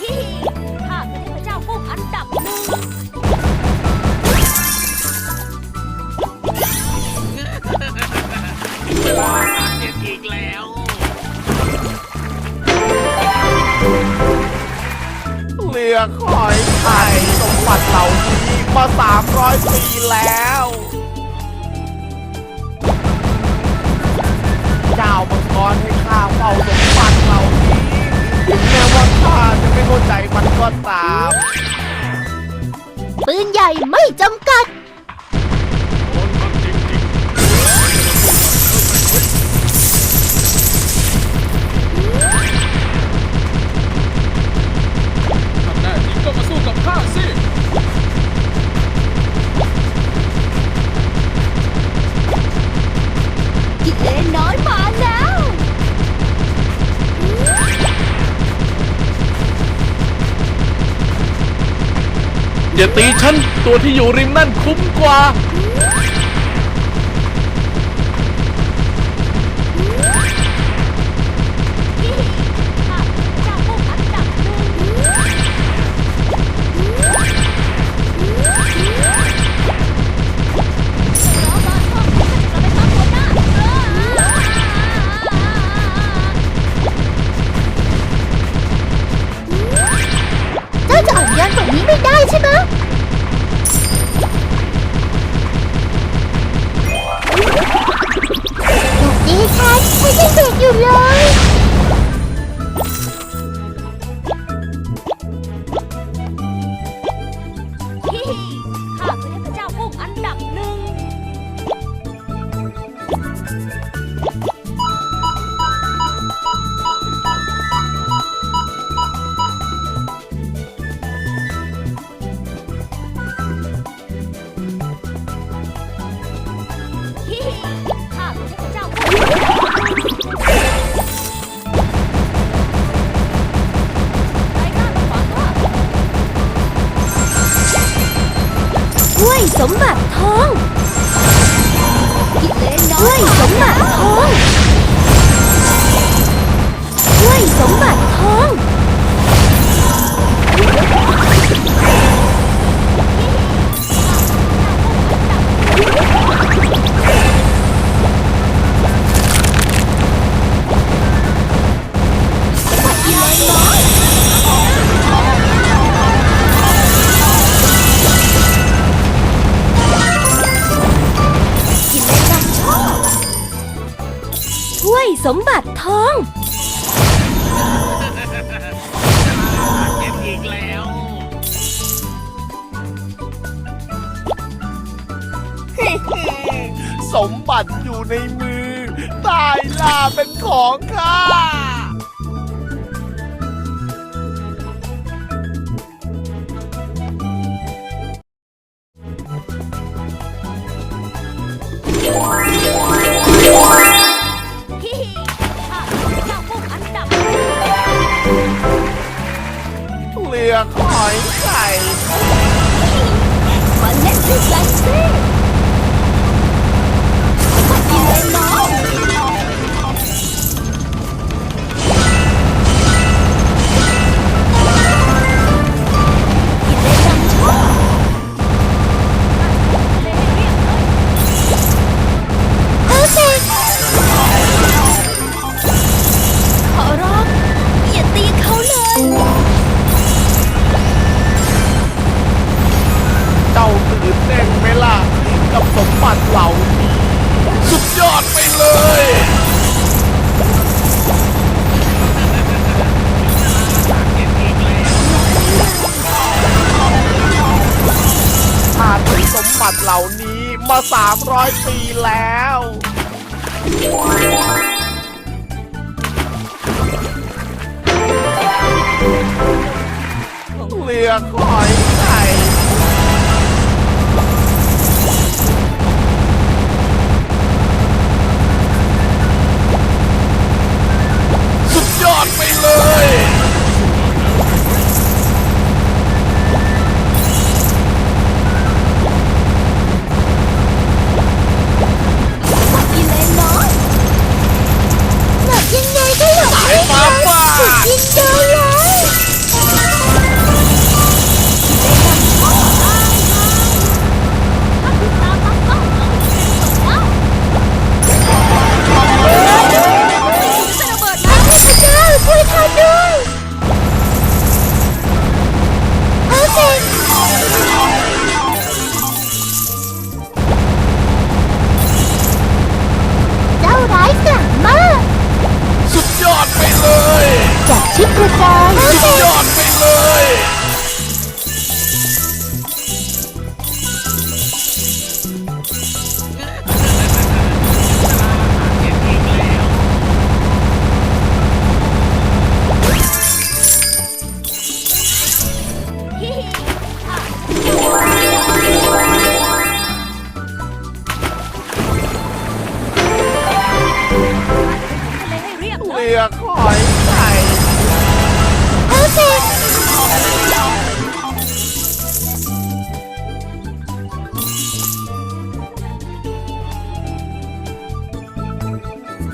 ที่ข้าคือเทพเจ้าผู้อันดับหนึ่งเด็ดอีกแล้ว เลือกหอยไข่สมบัติเหล่านี้มา 300 ปีแล้ว เจ้ามัง็ตาม ปืนใหญ่ไม่จำกัดที่กิเลนน้อยมาแล้ อย่ตีฉัน ตัวที่อยู่ริมนั่นคุ้มกว่า hee hee. ด้วยสมบัติทองด้วยสมบัติทองด้วยสมบัติทอง สมบัติทอง เก็บอีกแล้ว สมบัติอยู่ในมือ ตายล่าเป็นของข้า Just like this. บัตเหล่านี้มา 300 ปีแล้ว เลือกหอย ผู้กองสุดยอดไปเลย เรียกหอย